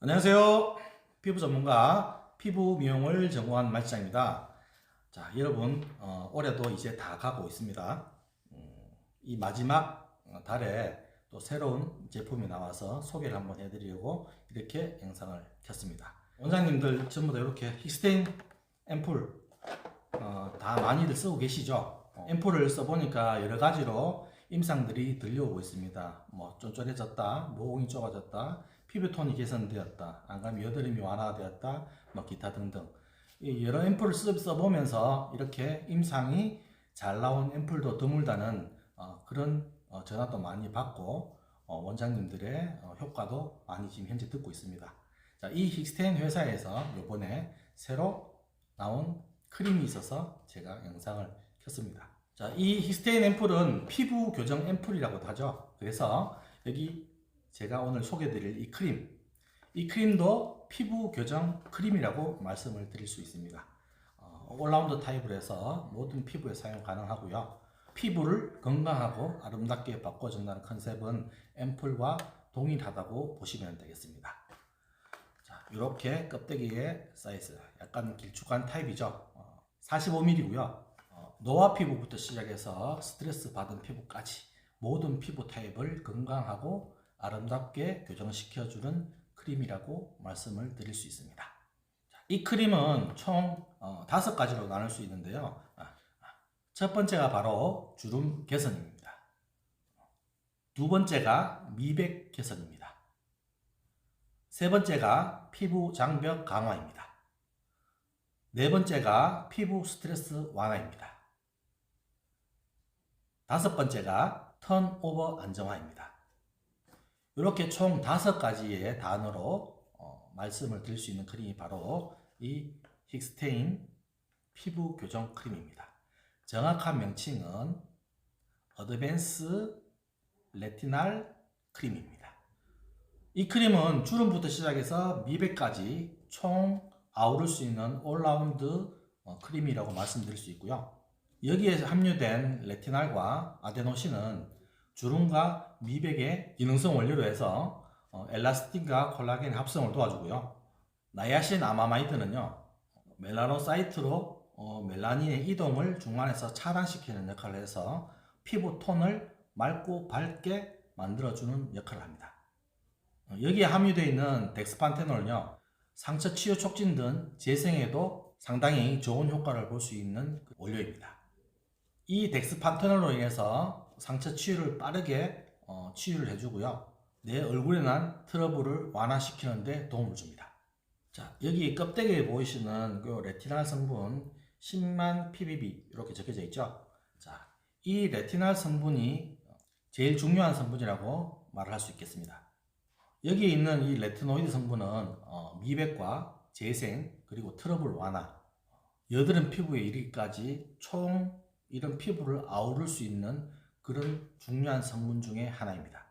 안녕하세요. 피부 전문가 피부 미용을 전공한 말장입니다. 자, 여러분 어, 올해도 이제 다 가고 있습니다. 음, 이 마지막 어, 달에 또 새로운 제품이 나와서 소개를 한번 해드리려고 이렇게 영상을 켰습니다. 원장님들 전부 다 이렇게 히스테인 앰플 어, 다 많이들 쓰고 계시죠? 어, 앰플을 써보니까 여러 가지로 임상들이 들려오고 있습니다. 뭐 쫀쫀해졌다, 모공이 좁아졌다, 피부톤이 개선되었다, 안감 여드름이 완화되었다, 뭐 기타 등등. 이 여러 앰플을 써- 써보면서 이렇게 임상이 잘 나온 앰플도 드물다는 어, 그런 어, 전화도 많이 받고 어, 원장님들의 어, 효과도 많이 지금 현재 듣고 있습니다. 자, 이 힉스테인 회사에서 이번에 새로 나온 크림이 있어서 제가 영상을 켰습니다. 자, 이 히스테인 앰플은 피부 교정 앰플이라고도 하죠. 그래서 여기 제가 오늘 소개드릴 이 크림, 이 크림도 피부 교정 크림이라고 말씀을 드릴 수 있습니다. 어, 올라운드 타입으로 해서 모든 피부에 사용 가능하고요. 피부를 건강하고 아름답게 바꿔준다는 컨셉은 앰플과 동일하다고 보시면 되겠습니다. 자, 이렇게 껍데기에 사이즈 약간 길쭉한 타입이죠. 45mm고요. 노화 피부부터 시작해서 스트레스 받은 피부까지 모든 피부 타입을 건강하고 아름답게 교정시켜주는 크림이라고 말씀을 드릴 수 있습니다. 자, 이 크림은 총 어, 다섯 가지로 나눌 수 있는데요. 아, 아, 첫 번째가 바로 주름 개선입니다. 두 번째가 미백 개선입니다. 세 번째가 피부 장벽 강화입니다. 네 번째가 피부 스트레스 완화입니다. 다섯 번째가 턴오버 안정화입니다. 이렇게 총 다섯 가지의 단어로 어, 말씀을 드릴 수 있는 크림이 바로 이 힉스테인 피부 교정 크림입니다. 정확한 명칭은 어드밴스 레티날 크림입니다. 이 크림은 주름부터 시작해서 미백까지 총 아우를 수 있는 올라운드 어, 크림이라고 말씀드릴 수 있고요. 여기에 함유된 레티날과 아데노신은 주름과 미백의 기능성 원료로 해서 어, 엘라스틴과 콜라겐 합성을 도와주고요. 나이아신 아마마이드는요, 멜라노사이트로 어, 멜라닌의 이동을 중간에서 차단시키는 역할을 해서 피부 톤을 맑고 밝게 만들어주는 역할을 합니다. 어, 여기에 함유되어 있는 덱스판테놀은요, 상처 치유 촉진 등 재생에도 상당히 좋은 효과를 볼 수 있는 그 원료입니다. 이 덱스판테놀로 인해서 상처 치유를 빠르게 어, 치유를 해주고요. 내 얼굴에 난 트러블을 완화시키는 데 도움을 줍니다. 자, 여기 껍데기에 보이시는 그 레티날 성분 10만 ppb 이렇게 적혀져 있죠. 자, 이 레티날 성분이 제일 중요한 성분이라고 말을 할 수 있겠습니다. 여기에 있는 이 레티노이드 성분은 어, 미백과 재생 그리고 트러블 완화, 여드름 피부에 이르기까지 총 이런 피부를 아우를 수 있는 그런 중요한 성분 중에 하나입니다.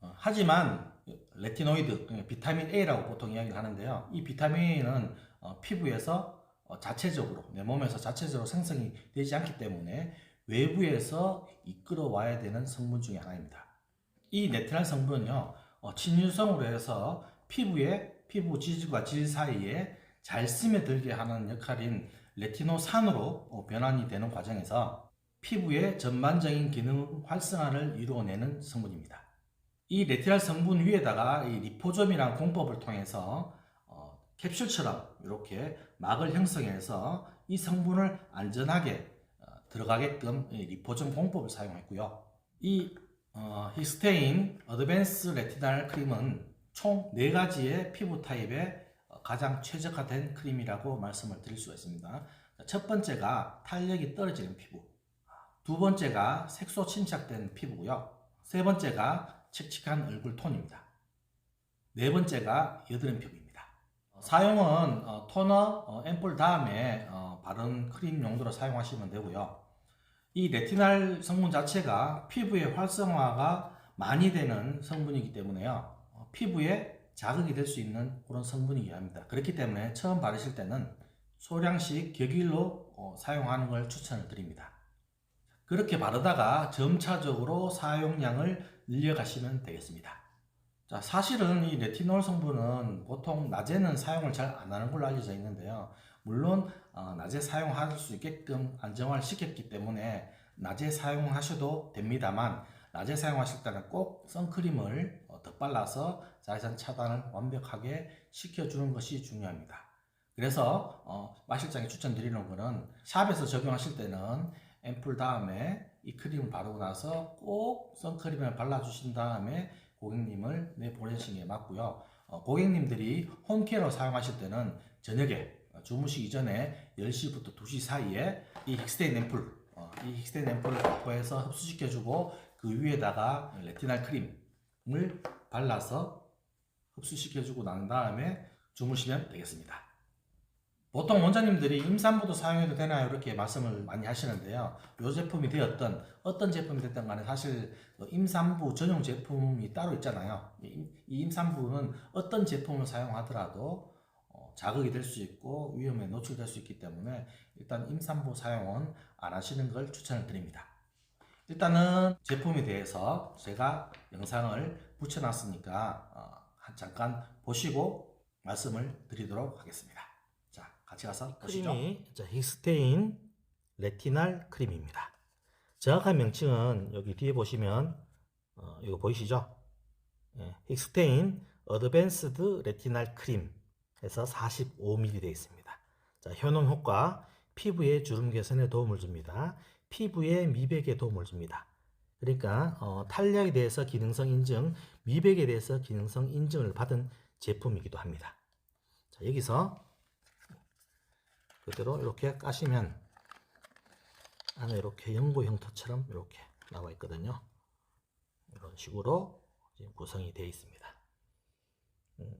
어, 하지만 레티노이드, 예, 비타민 A라고 보통 이야기를 하는데요. 이 비타민 A는 어, 피부에서 어, 자체적으로 내 몸에서 자체적으로 생성이 되지 않기 때문에 외부에서 이끌어 와야 되는 성분 중에 하나입니다. 이 네트랄 성분은요, 어, 친유성으로 해서 피부에 피부 지질과 질 사이에 잘 스며들게 하는 역할인 레티노산으로 어, 변환이 되는 과정에서 피부의 전반적인 기능 활성화를 이루어내는 성분입니다. 이 레티날 성분 위에다가 이 리포좀이라는 공법을 통해서 어, 캡슐처럼 이렇게 막을 형성해서 이 성분을 안전하게 어, 들어가게끔 이 리포좀 공법을 사용했고요. 이 어, 히스테인 어드밴스 레티날 크림은 총 4가지의 피부 타입에 어, 가장 최적화된 크림이라고 말씀을 드릴 수가 있습니다. 첫 번째가 탄력이 떨어지는 피부. 두 번째가 색소 침착된 피부고요. 세 번째가 칙칙한 얼굴 톤입니다. 네 번째가 여드름 피부입니다. 어, 사용은 어, 토너, 어, 앰플 다음에 어, 바른 크림 용도로 사용하시면 되고요. 이 레티날 성분 자체가 피부의 활성화가 많이 되는 성분이기 때문에요. 어, 피부에 자극이 될 수 있는 그런 성분이기 합니다. 그렇기 때문에 처음 바르실 때는 소량씩 격일로 어, 사용하는 걸 추천을 드립니다. 그렇게 바르다가 점차적으로 사용량을 늘려가시면 되겠습니다. 자, 사실은 이 레티놀 성분은 보통 낮에는 사용을 잘 안 하는 걸로 알려져 있는데요. 물론 어, 낮에 사용할 수 있게끔 안정화를 시켰기 때문에 낮에 사용하셔도 됩니다만 낮에 사용하실 때는 꼭 선크림을 어, 덧발라서 자외선 차단을 완벽하게 시켜주는 것이 중요합니다. 그래서 어, 마실장이 추천드리는 거는 샵에서 적용하실 때는 앰플 다음에 이 크림을 바르고 나서 꼭 선크림을 발라주신 다음에 고객님을 내보내시는 게 맞고요. 어, 고객님들이 홈케어로 사용하실 때는 저녁에 어, 주무시기 전에 10시부터 2시 사이에 이 힉스테인 앰플, 어, 이 힉스테인 앰플을 확보해서 흡수시켜주고 그 위에다가 레티날 크림을 발라서 흡수시켜주고 난 다음에 주무시면 되겠습니다. 보통 원장님들이 임산부도 사용해도 되나요? 이렇게 말씀을 많이 하시는데요. 이 제품이 되었던 어떤 제품이 됐든 간에 사실 그 임산부 전용 제품이 따로 있잖아요. 이 임- 이 임산부는 어떤 제품을 사용하더라도 어, 자극이 될 수 있고 위험에 노출될 수 있기 때문에 일단 임산부 사용은 안 하시는 걸 추천을 드립니다. 일단은 제품에 대해서 제가 영상을 붙여놨으니까 어, 한 잠깐 보시고 말씀을 드리도록 하겠습니다. 자, 같이 가서 보시죠. 크림이 자, 힉스테인 레티날 크림입니다. 정확한 명칭은 여기 뒤에 보시면 어, 이거 보이시죠? 예, 힉스테인 어드밴스드 레티날 크림 해서 45ml 되어 있습니다. 자, 효능 효과 피부의 주름 개선에 도움을 줍니다. 피부의 미백에 도움을 줍니다. 그러니까 어, 탄력에 대해서 기능성 인증, 미백에 대해서 기능성 인증을 받은 제품이기도 합니다. 자, 여기서 그대로 이렇게 까시면 안에 이렇게 연고 형태처럼 이렇게 나와 있거든요. 이런 식으로 구성이 되어 있습니다. 음,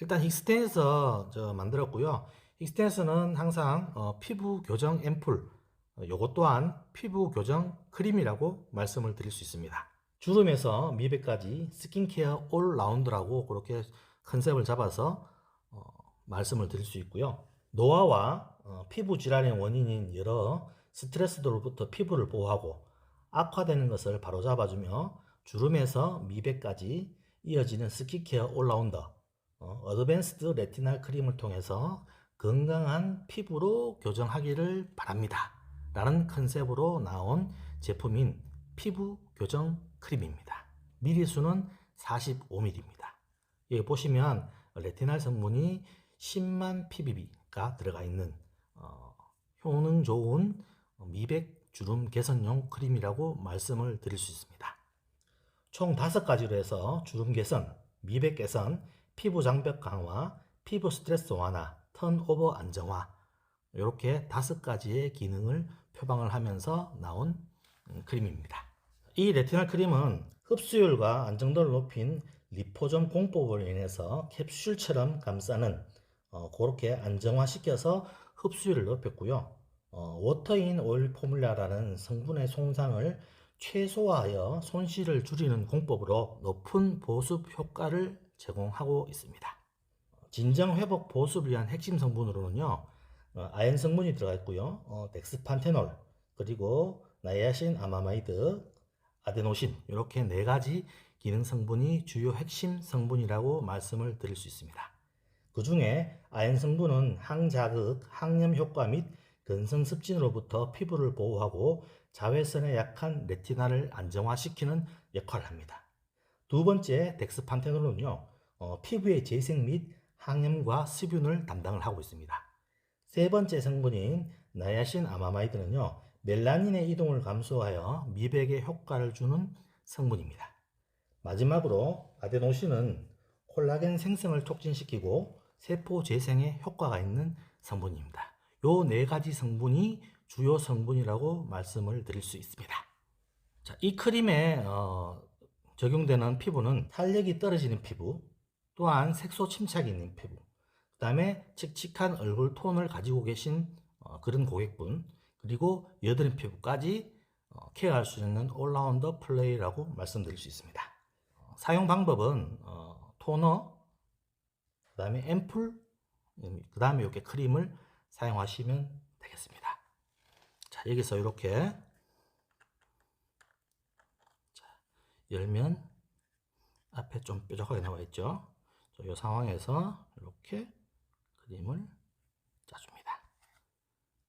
일단 힉스텐에서 저 만들었고요. 힉스텐에서는 항상 어, 피부 교정 앰플, 어, 요것 또한 피부 교정 크림이라고 말씀을 드릴 수 있습니다. 주름에서 미백까지 스킨케어 올 라운드라고 그렇게 컨셉을 잡아서 어, 말씀을 드릴 수 있고요. 노화와 어, 피부 질환의 원인인 여러 스트레스들로부터 피부를 보호하고 악화되는 것을 바로잡아주며 주름에서 미백까지 이어지는 스킨케어 올라운더 어, 어드밴스드 레티날 크림을 통해서 건강한 피부로 교정하기를 바랍니다. 라는 컨셉으로 나온 제품인 피부 교정 크림입니다. 미리수는 45ml입니다. 여기 보시면 레티날 성분이 10만 ppb가 들어가 있는 어, 효능 좋은 미백 주름 개선용 크림이라고 말씀을 드릴 수 있습니다. 총 5가지로 해서 주름 개선, 미백 개선, 피부 장벽 강화, 피부 스트레스 완화, 턴오버 안정화 이렇게 5가지의 기능을 표방을 하면서 나온 음, 크림입니다. 이 레티날 크림은 흡수율과 안정도를 높인 리포점 공법으로 인해서 캡슐처럼 감싸는 어, 그렇게 안정화시켜서 흡수율을 높였고요. 어, 워터인 오일 포뮬라라는 성분의 손상을 최소화하여 손실을 줄이는 공법으로 높은 보습 효과를 제공하고 있습니다. 진정 회복 보습을 위한 핵심 성분으로는요, 어, 아연 성분이 들어가 있고요, 어, 덱스판테놀, 그리고 나이아신 아마마이드, 아데노신 이렇게 네 가지 기능 성분이 주요 핵심 성분이라고 말씀을 드릴 수 있습니다. 그 중에 아연 성분은 항자극, 항염 효과 및 근성 습진으로부터 피부를 보호하고 자외선에 약한 레티나를 안정화시키는 역할을 합니다. 두 번째 덱스판테놀은요, 어, 피부의 재생 및 항염과 수분을 담당을 하고 있습니다. 세 번째 성분인 나야신 아마마이드는요, 멜라닌의 이동을 감소하여 미백에 효과를 주는 성분입니다. 마지막으로 아데노신은 콜라겐 생성을 촉진시키고 세포 재생에 효과가 있는 성분입니다. 요 네 가지 성분이 주요 성분이라고 말씀을 드릴 수 있습니다. 자, 이 크림에 어, 적용되는 피부는 탄력이 떨어지는 피부, 또한 색소 침착이 있는 피부, 그 다음에 칙칙한 얼굴 톤을 가지고 계신 어, 그런 고객분, 그리고 여드름 피부까지 어, 케어할 수 있는 올라운더 플레이라고 말씀드릴 수 있습니다. 어, 사용 방법은 어, 토너, 그 다음에 앰플, 그 다음에 이렇게 크림을 사용하시면 되겠습니다. 자, 여기서 이렇게 열면 앞에 좀 뾰족하게 나와 있죠. 이 상황에서 이렇게 그림을 짜줍니다.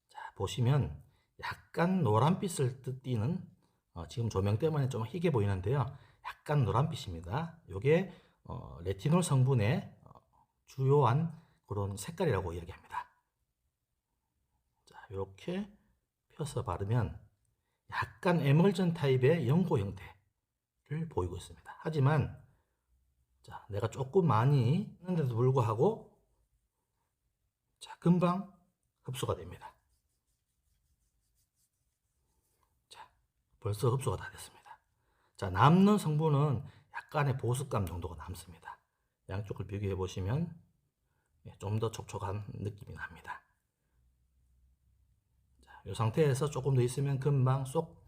자 보시면 약간 노란빛을 띠는 어, 지금 조명 때문에 좀 희게 보이는데요. 약간 노란빛입니다. 이게 어, 레티놀 성분의 어, 주요한 그런 색깔이라고 이야기합니다. 자 이렇게 펴서 바르면 약간 에멀전 타입의 연고 형태를 보이고 있습니다. 하지만 자, 내가 조금 많이 했는데도 불구하고 자, 금방 흡수가 됩니다. 자, 벌써 흡수가 다 됐습니다. 자, 남는 성분은 약간의 보습감 정도가 남습니다. 양쪽을 비교해 보시면 예, 좀더 촉촉한 느낌이 납니다. 자, 이 상태에서 조금 더 있으면 금방 쏙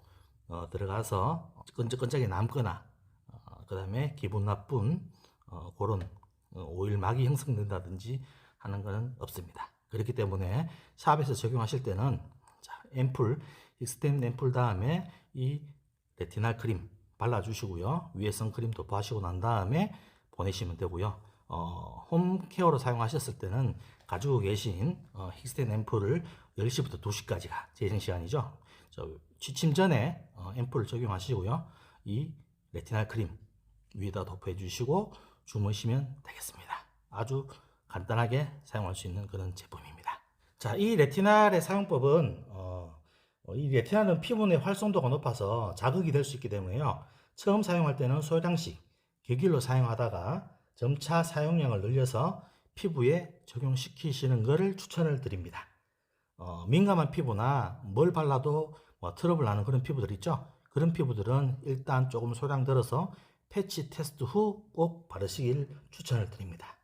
어, 들어가서 끈적끈적이 남거나 어, 그 다음에 기분 나쁜 어, 그런 어, 오일막이 형성된다든지 하는 것은 없습니다. 그렇기 때문에 샵에서 적용하실 때는 자, 앰플, 익스템 앰플 다음에 이 레티날 크림 발라주시고요. 위에 선크림 도포하시고 난 다음에 보내시면 되고요. 어, 홈케어로 사용하셨을 때는 가지고 계신 어, 힉스텐 앰플을 10시부터 2시까지가 재생 시간이죠. 저, 취침 전에 어, 앰플을 적용하시고요. 이 레티날 크림 위에다 도포해 주시고 주무시면 되겠습니다. 아주 간단하게 사용할 수 있는 그런 제품입니다. 자, 이 레티날의 사용법은 어, 어, 이 레티날은 피부 내 활성도가 높아서 자극이 될 수 있기 때문에요. 처음 사용할 때는 소량씩 격일로 사용하다가 점차 사용량을 늘려서 피부에 적용시키시는 것을 추천을 드립니다. 어, 민감한 피부나 뭘 발라도 뭐 트러블 나는 그런 피부들 있죠. 그런 피부들은 일단 조금 소량 들어서 패치 테스트 후 꼭 바르시길 추천을 드립니다.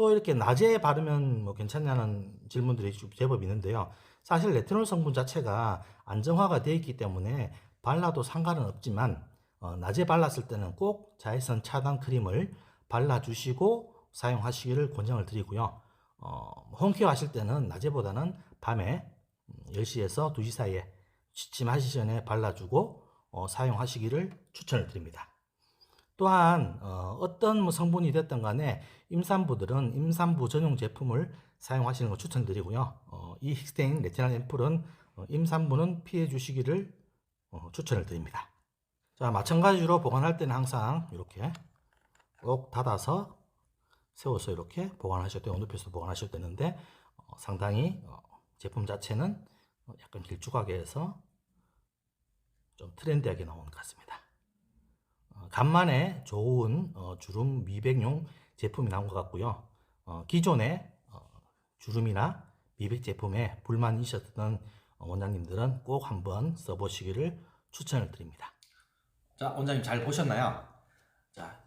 또 이렇게 낮에 바르면 뭐 괜찮냐는 질문들이 좀 제법 있는데요. 사실 레티놀 성분 자체가 안정화가 되어 있기 때문에 발라도 상관은 없지만 어, 낮에 발랐을 때는 꼭 자외선 차단 크림을 발라주시고 사용하시기를 권장을 드리고요. 어, 홈케어 하실 때는 낮에보다는 밤에 10시에서 2시 사이에 취침 하시기 전에 발라주고 어, 사용하시기를 추천을 드립니다. 또한 어, 떤 성분이 됐든 간에 임산부들은 임산부 전용 제품을 사용하시는 걸 추천드리고요. 어, 이 힉스테인 레티날 앰플은 어, 임산부는 피해 주시기를 어, 추천을 드립니다. 자, 마찬가지로 보관할 때는 항상 이렇게 꼭 닫아서 세워서 이렇게 보관하셔도 되고 높여서 보관하셔도 되는데 어, 상당히 어, 제품 자체는 어, 약간 길쭉하게 해서 좀 트렌디하게 나온 것 같습니다. 어, 간만에 좋은 어, 주름 미백용 제품이 나온 것 같고요. 어, 기존의 어, 주름이나 미백 제품에 불만이 있었던 어, 원장님들은 꼭 한번 써보시기를 추천을 드립니다. 자, 원장님 잘 보셨나요? 자,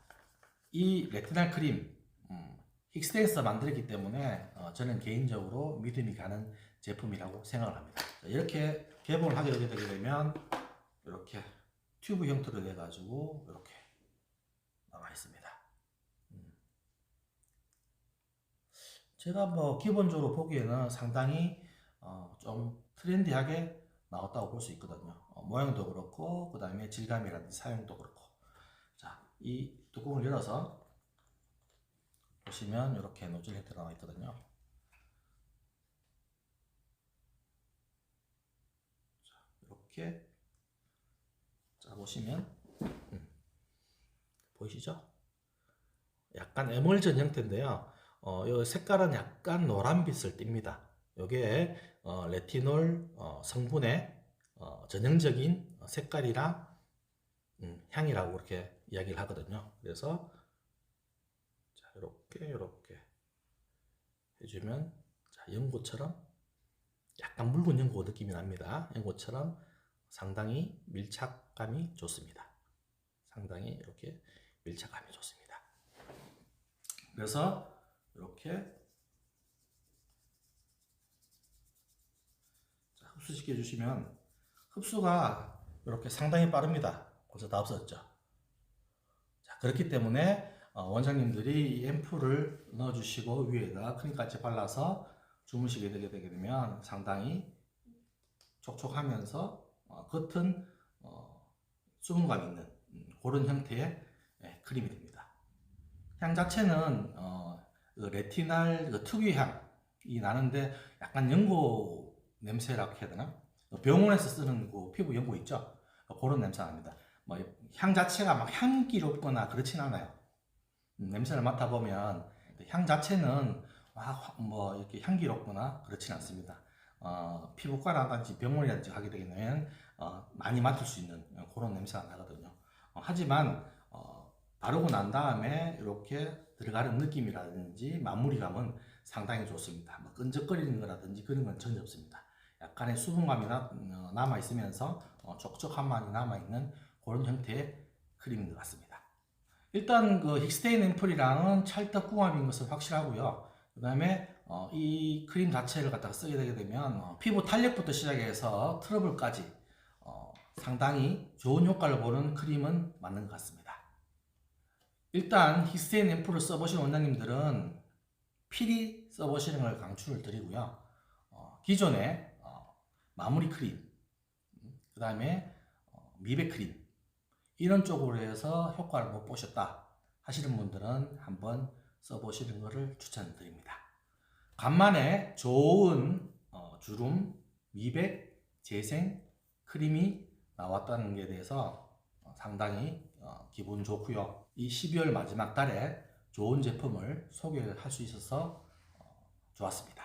이 레티날 크림 음, 힉스텐에서 만들었기 때문에 어, 저는 개인적으로 믿음이 가는 제품이라고 생각을 합니다. 자, 이렇게 개봉을 하게 되게 되면 이렇게 튜브 형태로 돼 가지고 이렇게 나와 있습니다. 음. 제가 뭐 기본적으로 보기에는 상당히 어, 좀 트렌디하게 나왔다고 볼 수 있거든요. 어, 모양도 그렇고 그 다음에 질감이라든지 사용도 그렇고 자, 이 뚜껑을 열어서 보시면 이렇게 노즐 형태로 나와 있거든요. 자, 이렇게 자 보시면 음, 보이시죠? 약간 에멀전 형태인데요. 어, 이 색깔은 약간 노란빛을 띱니다. 이게 어, 레티놀 어, 성분의 어, 전형적인 색깔이랑 음, 향이라고 그렇게 이야기를 하거든요. 그래서 자 이렇게 이렇게 해주면 자 연고처럼 약간 묽은 연고 느낌이 납니다. 연고처럼 상당히 밀착감이 좋습니다. 상당히 이렇게 밀착감이 좋습니다. 그래서 이렇게 자, 흡수시켜 주시면 흡수가 이렇게 상당히 빠릅니다. 벌써 다 없어졌죠. 자, 그렇기 때문에 어, 원장님들이 이 앰플을 넣어주시고 위에다 크림까지 발라서 주무시게 되게 되게 되면 상당히 촉촉하면서 어, 겉은 어, 수분감 있는 음, 그런 형태의 예, 크림이 됩니다. 향 자체는 어, 그 레티날 그 특유의 향이 나는데 약간 연고 냄새라고 해야 되나? 병원에서 쓰는 그 피부 연고 있죠? 그런 냄새가 납니다. 뭐 향 자체가 막 향기롭거나 그렇진 않아요. 음, 냄새를 맡아보면 향 자체는 막 뭐 이렇게 향기롭거나 그렇진 않습니다. 어, 피부과라든지 병원이라든지 가게 되면 어, 많이 맡을 수 있는 그런 냄새가 나거든요. 어, 하지만 어, 바르고 난 다음에 이렇게 들어가는 느낌이라든지 마무리감은 상당히 좋습니다. 뭐 끈적거리는 거라든지 그런 건 전혀 없습니다. 약간의 수분감이 나, 어, 남아 있으면서 어, 촉촉함만이 남아 있는 그런 형태의 크림인 것 같습니다. 일단 그 힉스테인 앰플이랑은 찰떡궁합인 것은 확실하고요. 그 다음에 어, 이 크림 자체를 갖다가 쓰게 되게 되면 어, 피부 탄력부터 시작해서 트러블까지 어, 상당히 좋은 효과를 보는 크림은 맞는 것 같습니다. 일단 힉스테인 앰플을 써보신 원장님들은 필히 써보시는 걸 강추를 드리고요. 어, 기존에 어, 마무리 크림, 그 다음에 어, 미백 크림 이런 쪽으로 해서 효과를 못 보셨다 하시는 분들은 한번 써보시는 것을 추천드립니다. 간만에 좋은 어, 주름, 미백, 재생, 크림이 나왔다는 게 대해서 어, 상당히 어, 기분 좋고요. 이 12월 마지막 달에 좋은 제품을 소개할 수 있어서 어, 좋았습니다.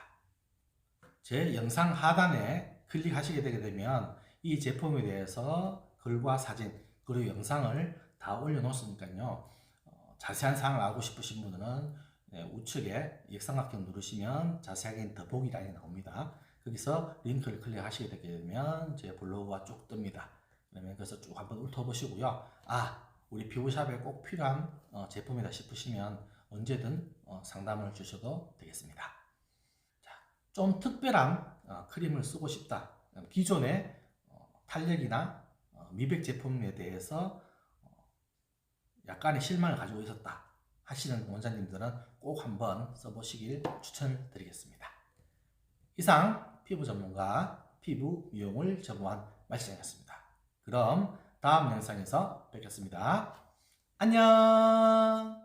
제 영상 하단에 클릭하시게 되게 되면 이 제품에 대해서 글과 사진 그리고 영상을 다 올려놓았으니까요. 어, 자세한 사항을 알고 싶으신 분들은 네, 우측에 역삼각형 누르시면 자세하게 더보기란이 나옵니다. 거기서 링크를 클릭하시게 되게 되면 제 블로그가 쭉 뜹니다. 그러면 그래서 쭉 한번 훑어보시고요. 아, 우리 피부샵에 꼭 필요한 어, 제품이다 싶으시면 언제든 어, 상담을 주셔도 되겠습니다. 자, 좀 특별한 어, 크림을 쓰고 싶다. 기존의 어, 탄력이나 어, 미백 제품에 대해서 어, 약간의 실망을 가지고 있었다 하시는 원장님들은 꼭 한번 써보시길 추천드리겠습니다. 이상 피부 전문가 피부 미용을 전무한 말씀이었습니다. 그럼 다음 영상에서 뵙겠습니다. 안녕!